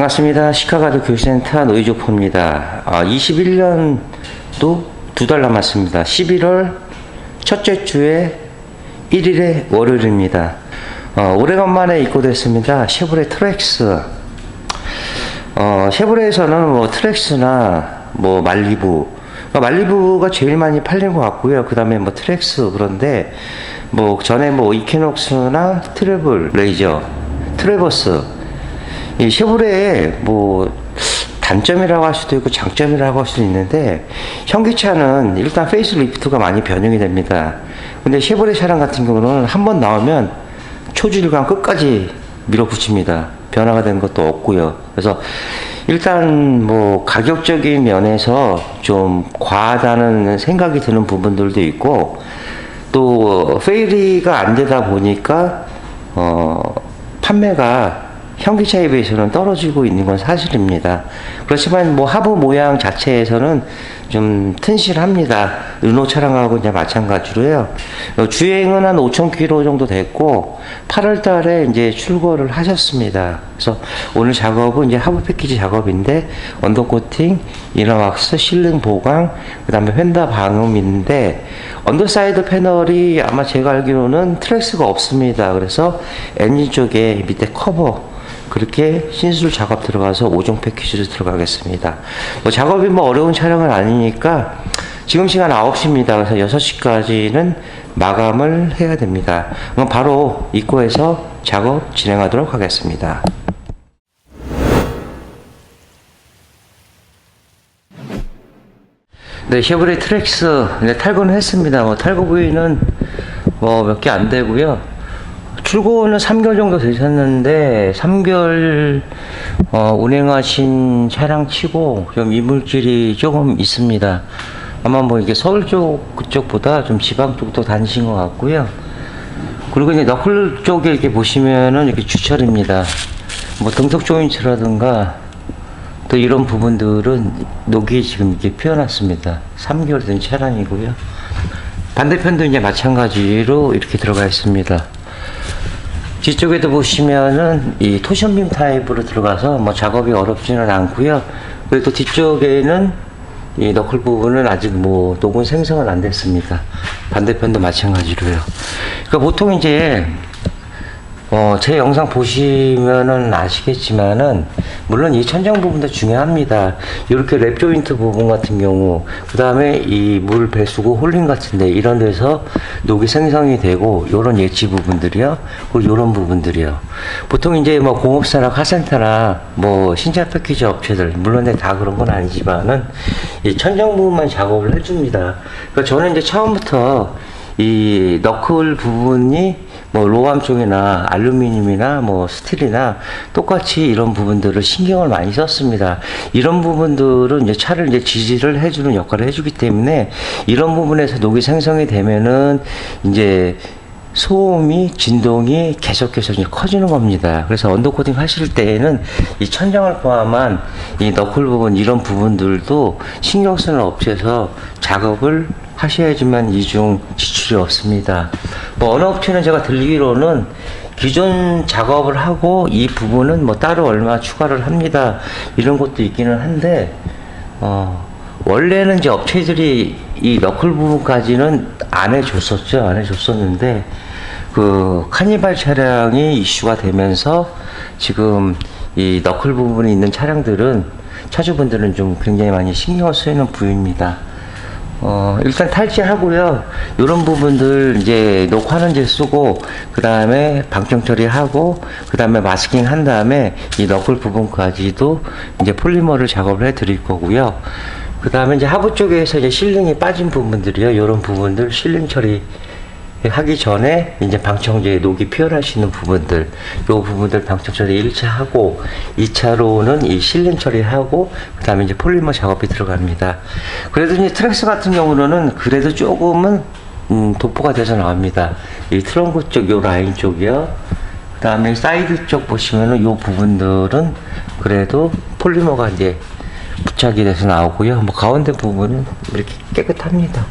네, 반갑습니다. 시카가드 교육센터 노이조포입니다. 아, 21년도 두 달 남았습니다. 11월 첫째 주에 1일의 월요일입니다. 어, 오래간만에 입고됐습니다. 쉐보레 트렉스. 어, 쉐보레에서는 뭐 트렉스나 뭐 말리부, 그러니까 말리부가 제일 많이 팔린 것 같고요. 그 다음에 뭐 트렉스 그런데 뭐 전에 뭐 이케녹스나 트래블 레이저, 트래버스 이 쉐보레의 뭐 단점이라고 할 수도 있고 장점이라고 할 수도 있는데 현기차는 일단 페이스리프트가 많이 변형이 됩니다. 근데 쉐보레 차량 같은 경우는 한 번 나오면 초주일관 끝까지 밀어붙입니다. 변화가 된 것도 없고요. 그래서 일단 뭐 가격적인 면에서 좀 과하다는 생각이 드는 부분들도 있고 또 페이리가 안 되다 보니까 어 판매가 현기차에 비해서는 떨어지고 있는 건 사실입니다. 그렇지만 뭐 하부 모양 자체에서는 좀 튼실합니다. 르노 차량하고 이제 마찬가지로요. 어, 주행은 한 5,000km 정도 됐고 8월 달에 이제 출고를 하셨습니다. 그래서 오늘 작업은 이제 하부 패키지 작업인데 언더 코팅, 이너 왁스, 실링 보강, 그다음에 휀다 방음인데 언더사이드 패널이 아마 제가 알기로는 트랙스가 없습니다. 그래서 엔진 쪽에 밑에 커버 그렇게 신술 작업 들어가서 5종 패키지로 들어가겠습니다. 뭐 작업이 뭐 어려운 촬영은 아니니까 지금 시간 9시입니다. 그래서 6시까지는 마감을 해야 됩니다. 그럼 바로 입구에서 작업 진행하도록 하겠습니다. 네, 쉐보레 트랙스 네, 탈거는 했습니다. 뭐 탈거 부위는 뭐 몇 개 안 되고요. 출고는 3개월 정도 되셨는데 3개월 어, 운행하신 차량 치고 좀 이물질이 조금 있습니다. 아마 뭐 이게 서울 쪽 그쪽보다 좀 지방 쪽도 다니신 것 같고요. 그리고 이제 너클 쪽에 이렇게 보시면은 이렇게 주철입니다. 뭐 등속 조인트라든가 또 이런 부분들은 녹이 지금 이렇게 피어났습니다. 3개월 된 차량이고요. 반대편도 이제 마찬가지로 이렇게 들어가 있습니다. 뒤쪽에도 보시면은 이 토션빔 타입으로 들어가서 뭐 작업이 어렵지는 않고요. 그리고 또 뒤쪽에는 이 너클 부분은 아직 뭐 녹은 생성은 안 됐습니다. 반대편도 마찬가지로요. 그러니까 보통 이제 어, 제 영상 보시면은 아시겠지만은, 물론 이 천장 부분도 중요합니다. 이렇게 랩 조인트 부분 같은 경우, 그 다음에 이 물 배수구 홀링 같은데, 이런 데서 녹이 생성이 되고, 요런 예치 부분들이요. 그리고 요런 부분들이요. 보통 이제 뭐 공업사나 카센터나 뭐 신차 패키지 업체들, 물론 다 그런 건 아니지만은, 이 천장 부분만 작업을 해줍니다. 그러니까 저는 이제 처음부터 이 너클 부분이 뭐 로암 쪽이나 알루미늄이나 뭐 스틸이나 똑같이 이런 부분들을 신경을 많이 썼습니다. 이런 부분들은 이제 차를 이제 지지를 해주는 역할을 해주기 때문에 이런 부분에서 녹이 생성이 되면은 이제 소음이 진동이 계속해서 커지는 겁니다. 그래서 언더코팅 하실 때에는 이 천장을 포함한 이 너클 부분 이런 부분들도 신경 쓰는 업체에서 작업을 하셔야지만 이중 지출이 없습니다. 뭐 어느 업체는 제가 들리기로는 기존 작업을 하고 이 부분은 뭐 따로 얼마 추가를 합니다. 이런 것도 있기는 한데 어 원래는 이제 업체들이 이 너클 부분까지는 안 해줬었죠. 안 해줬었는데, 그, 카니발 차량이 이슈가 되면서 지금 이 너클 부분이 있는 차량들은 차주분들은 좀 굉장히 많이 신경을 쓰이는 부위입니다. 어, 일단 탈취하고요. 이런 부분들 이제 녹화는제 쓰고, 그 다음에 방청 처리하고, 그 다음에 마스킹 한 다음에 이 너클 부분까지도 이제 폴리머를 작업을 해 드릴 거고요. 그 다음에 이제 하부 쪽에서 이제 실링이 빠진 부분들이요. 이런 부분들 실링 처리 하기 전에 이제 방청제에 녹이 피어나시는 부분들, 요 부분들 방청 처리 1차 하고, 2차로는 이 실링 처리하고, 그 다음에 이제 폴리머 작업이 들어갑니다. 그래도 이제 트랙스 같은 경우는 그래도 조금은, 음, 도포가 돼서 나옵니다. 이 트렁크 쪽, 요 라인 쪽이요. 그 다음에 사이드 쪽 보시면은 요 부분들은 그래도 폴리머가 이제 부착이 돼서 나오고요. 뭐 가운데 부분은 이렇게 깨끗합니다.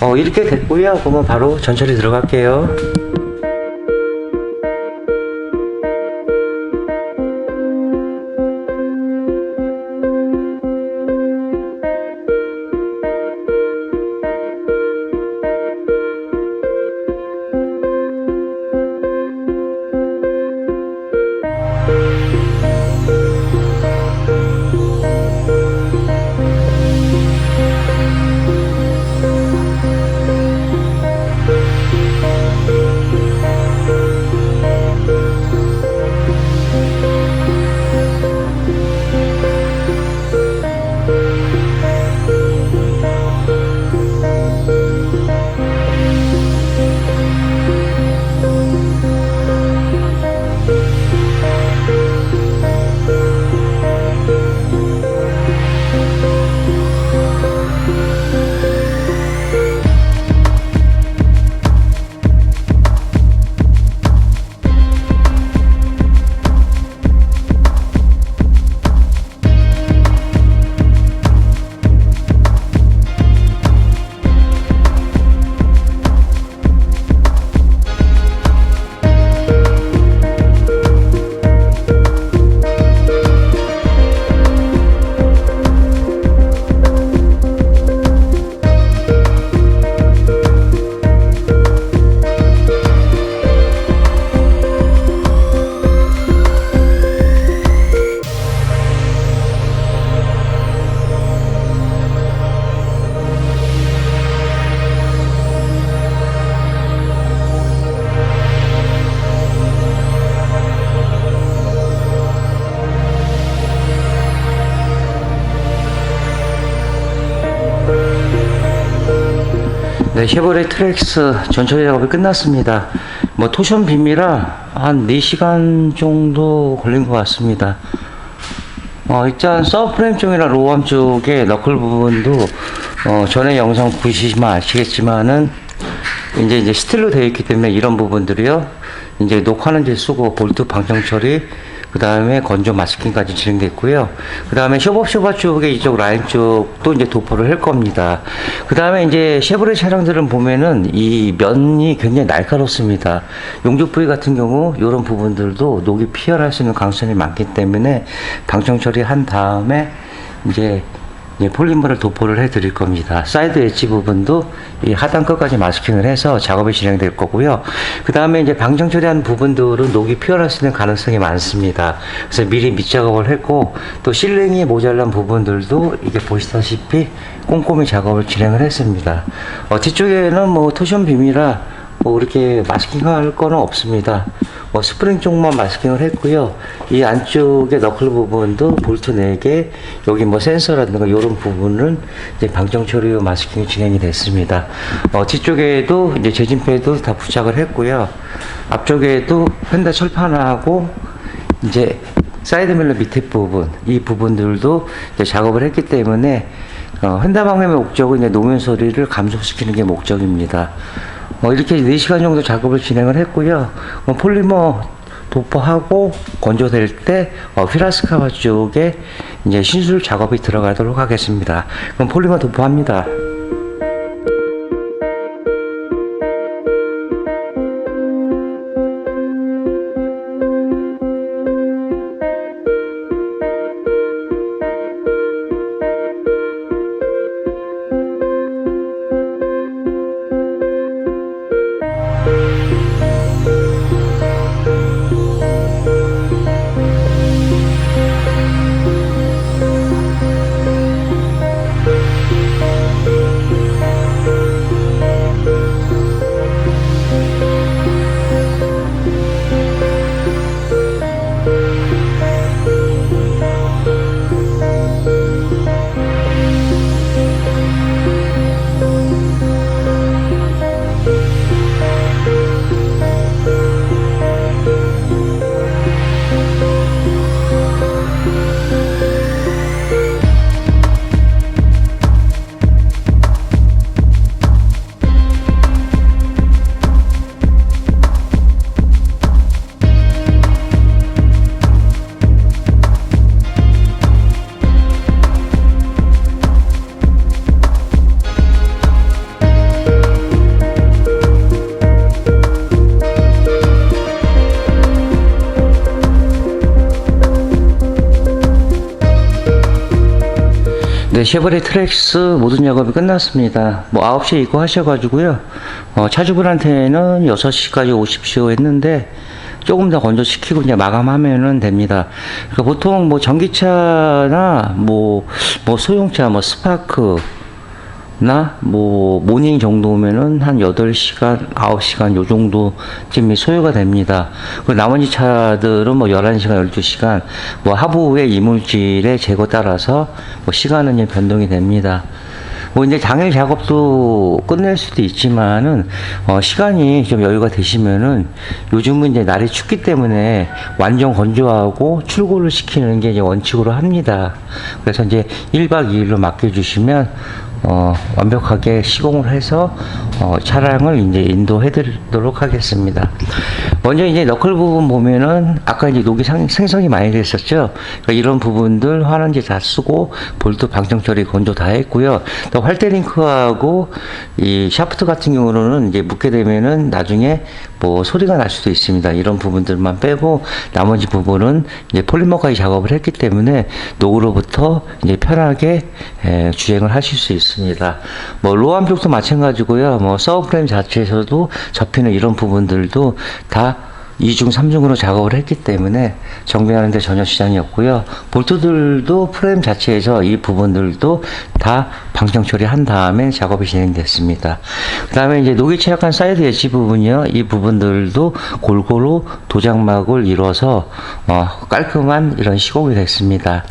어, 이렇게 됐고요. 그러면 바로 전처리 들어갈게요. 네, 쉐보레 트랙스 전처리 작업이 끝났습니다. 뭐 토션 빔이라 한 4시간 정도 걸린 것 같습니다. 어, 일단 서브프레임 쪽이나 로암 쪽의 너클 부분도 어, 전에 영상 보시면 아시겠지만은 이제 이제 스틸로 되어 있기 때문에 이런 부분들이요. 이제 녹화는 이제 쓰고 볼트 방정 처리 그 다음에 건조 마스킹까지 진행됐고요. 그 다음에 쇼업쇼바 쪽에 이쪽 라인 쪽도 이제 도포를 할 겁니다. 그 다음에 이제 쉐보레 차량들은 보면은 이 면이 굉장히 날카롭습니다. 용접 부위 같은 경우 이런 부분들도 녹이 피어날 수 있는 가능성이 많기 때문에 방청 처리한 다음에 이제 폴리머를 도포를 해 드릴 겁니다. 사이드 엣지 부분도 이 하단 끝까지 마스킹을 해서 작업이 진행될 거고요. 그 다음에 이제 방정 처리한 부분들은 녹이 피어날 수 있는 가능성이 많습니다. 그래서 미리 밑작업을 했고 또 실링이 모자란 부분들도 이게 보시다시피 꼼꼼히 작업을 진행을 했습니다. 어, 뒤쪽에는 뭐 토션 빔이라 뭐 이렇게 마스킹할 거는 없습니다. 뭐 스프링 쪽만 마스킹을 했고요. 이 안쪽에 너클 부분도 볼트 4개, 여기 뭐 센서라든가 이런 부분은 이제 방정 처리 후 마스킹이 진행이 됐습니다. 어, 뒤쪽에도 이제 재진패도 다 부착을 했고요. 앞쪽에도 펜다 철판하고 이제 사이드밀러 밑에 부분, 이 부분들도 이제 작업을 했기 때문에 어, 펜다 방향의 목적은 이제 노면 소리를 감소시키는 게 목적입니다. 어, 이렇게 4시간 정도 작업을 진행을 했고요. 어, 폴리머 도포하고 건조될 때 어, 휘라스카바 쪽에 이제 신술 작업이 들어가도록 하겠습니다. 그럼 폴리머 도포합니다. 네, 쉐보레 트랙스 모든 작업이 끝났습니다. 뭐 9시에 입고하셔가지고요. 어, 차주분한테는 6시까지 오십시오 했는데 조금 더 건조시키고 이제 마감하면은 됩니다. 그러니까 보통 뭐 전기차나 뭐, 뭐 소형차, 뭐 스파크, 나, 뭐, 모닝 정도면은 한 8시간, 9시간 요 정도쯤이 소요가 됩니다. 그 나머지 차들은 뭐 11시간, 12시간, 뭐 하부의 이물질의 제거 따라서 뭐 시간은 변동이 됩니다. 뭐 이제 당일 작업도 끝낼 수도 있지만은 어 시간이 좀 여유가 되시면은 요즘은 이제 날이 춥기 때문에 완전 건조하고 출고를 시키는 게 이제 원칙으로 합니다. 그래서 이제 1박 2일로 맡겨 주시면 어, 완벽하게 시공을 해서 어, 차량을 이제 인도해 드리도록 하겠습니다. 먼저 이제 너클 부분 보면은 아까 이제 녹이 상- 생성이 많이 됐었죠. 그러니까 이런 부분들 환원제 다 쓰고 볼트 방정 처리 건조 다 했고요. 또 활대 링크하고 이 샤프트 같은 경우는 이제 묻게 되면은 나중에 뭐 소리가 날 수도 있습니다. 이런 부분들만 빼고 나머지 부분은 이제 폴리머까지 작업을 했기 때문에 녹으로부터 이제 편하게 에, 주행을 하실 수 있습니다. 뭐 로암 쪽도 마찬가지고요. 뭐 서브프레임 자체에서도 접히는 이런 부분들도 다 2중, 3중으로 작업을 했기 때문에 정비하는데 전혀 지장이 없고요. 볼트들도 프레임 자체에서 이 부분들도 다 방청 처리한 다음에 작업이 진행됐습니다. 그 다음에 이제 녹이 취약한 사이드 엣지 부분이요. 이 부분들도 골고루 도장막을 이뤄서 어, 깔끔한 이런 시공이 됐습니다.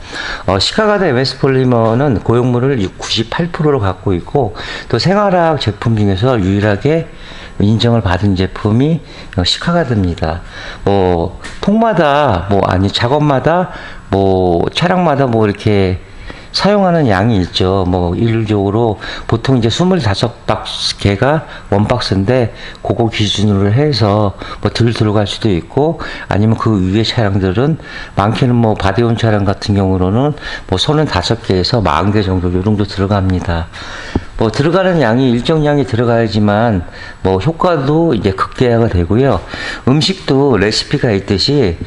어, 시카가드 MS 폴리머는 고용물을 98%로 갖고 있고 또 생활학 제품 중에서 유일하게 인정을 받은 제품이 어, 시카가드입니다. 뭐 통마다 뭐 아니 작업마다 뭐 차량마다 뭐 이렇게 사용하는 양이 있죠. 뭐 일률적으로 보통 이제 25개가 원박스인데 그거 기준으로 해서 뭐 덜 들어갈 수도 있고 아니면 그 위에 차량들은 많게는 뭐 바디온 차량 같은 경우로는 뭐 35개에서 40개 정도 요 정도 들어갑니다. 뭐 들어가는 양이 일정량이 들어가야지만 뭐 효과도 이제 극대화가 되고요. 음식도 레시피가 있듯이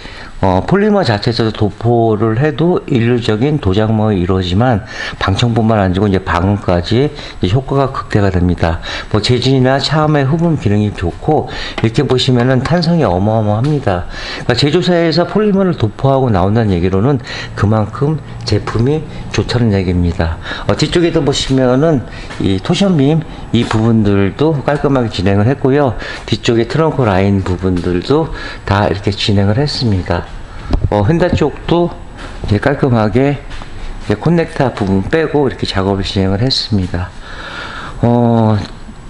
어, 폴리머 자체에서도 도포를 해도 일률적인 도장목이 이루어지만 방청뿐만 아니고 이제 방음까지 이제 효과가 극대가 됩니다. 뭐 재질이나 차음의 흡음 기능이 좋고 이렇게 보시면은 탄성이 어마어마합니다. 그러니까 제조사에서 폴리머를 도포하고 나온다는 얘기로는 그만큼 제품이 좋다는 얘기입니다. 어, 뒤쪽에도 보시면은 이 토션빔 이 부분들도 깔끔하게 진행을 했고요. 뒤쪽에 트렁크 라인 부분들도 다 이렇게 진행을 했습니다. 어, 휀다 쪽도 이제 깔끔하게 이제 콘넥터 부분 빼고 이렇게 작업을 진행을 했습니다. 어,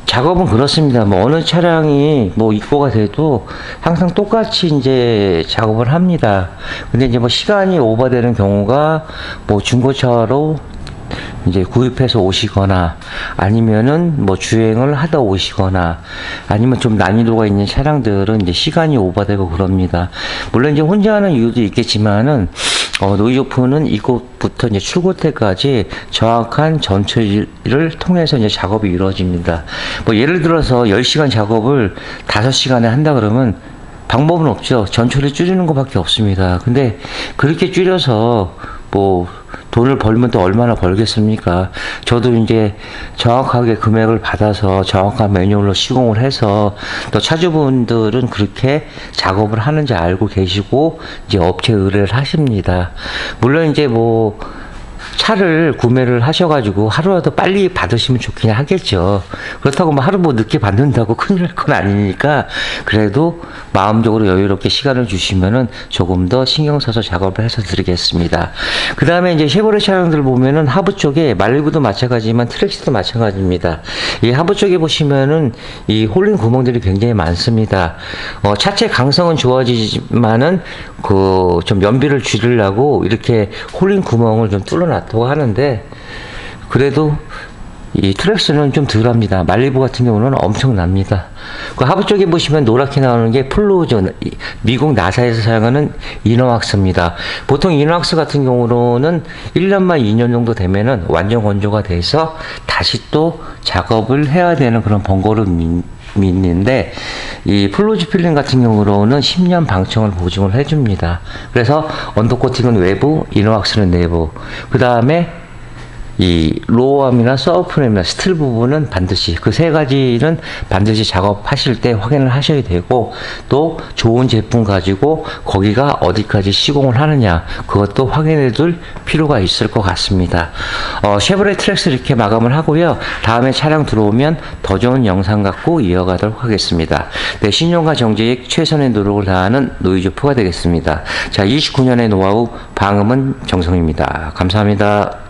작업은 그렇습니다. 뭐 어느 차량이 뭐 입고가 돼도 항상 똑같이 이제 작업을 합니다. 근데 이제 뭐 시간이 오버되는 경우가 뭐 중고차로 이제 구입해서 오시거나 아니면은 뭐 주행을 하다 오시거나 아니면 좀 난이도가 있는 차량들은 이제 시간이 오버되고 그럽니다. 물론 이제 혼자 하는 이유도 있겠지만은 어, 노이조프는 이곳부터 이제 출고 때까지 정확한 전처리를 통해서 이제 작업이 이루어집니다. 뭐 예를 들어서 10시간 작업을 5시간에 한다 그러면 방법은 없죠. 전처리 줄이는 것밖에 없습니다. 근데 그렇게 줄여서 뭐 돈을 벌면 또 얼마나 벌겠습니까? 저도 이제 정확하게 금액을 받아서 정확한 매뉴얼로 시공을 해서 또 차주분들은 그렇게 작업을 하는지 알고 계시고 이제 업체 의뢰를 하십니다. 물론 이제 뭐 차를 구매를 하셔가지고 하루라도 빨리 받으시면 좋긴 하겠죠. 그렇다고 뭐 하루 뭐 늦게 받는다고 큰일 날 건 아니니까 그래도 마음적으로 여유롭게 시간을 주시면은 조금 더 신경 써서 작업을 해서 드리겠습니다. 그 다음에 이제 쉐보레 차량들 보면은 하부 쪽에 말리부도 마찬가지지만 트랙시도 마찬가지입니다. 이 하부 쪽에 보시면은 이 홀린 구멍들이 굉장히 많습니다. 어, 차체 강성은 좋아지지만은 그 좀 연비를 줄이려고 이렇게 홀린 구멍을 좀 뚫어놨 다고 하는데 그래도 이 트랙스는 좀 덜합니다. 말리부 같은 경우는 엄청납니다. 그 하부 쪽에 보시면 노랗게 나오는 게 플로우전, 이 미국 나사에서 사용하는 이너왁스입니다. 보통 이너왁스 같은 경우로는 1년만 2년 정도 되면은 완전 건조가 돼서 다시 또 작업을 해야 되는 그런 번거로움이 있는데 이 플로즈 필링 같은 경우로는 10년 방청을 보증을 해줍니다. 그래서 언더 코팅은 외부, 이너왁스는 내부. 그 다음에 이 로어암이나 서브프레임이나 스틸 부분은 반드시 그 세 가지는 반드시 작업하실 때 확인을 하셔야 되고 또 좋은 제품 가지고 거기가 어디까지 시공을 하느냐 그것도 확인해 둘 필요가 있을 것 같습니다. 어, 쉐보레 트랙스 이렇게 마감을 하고요. 다음에 차량 들어오면 더 좋은 영상 갖고 이어가도록 하겠습니다. 네, 신용과 정제에 최선의 노력을 다하는 노이즈프가 되겠습니다. 자, 29년의 노하우 방음은 정성입니다. 감사합니다.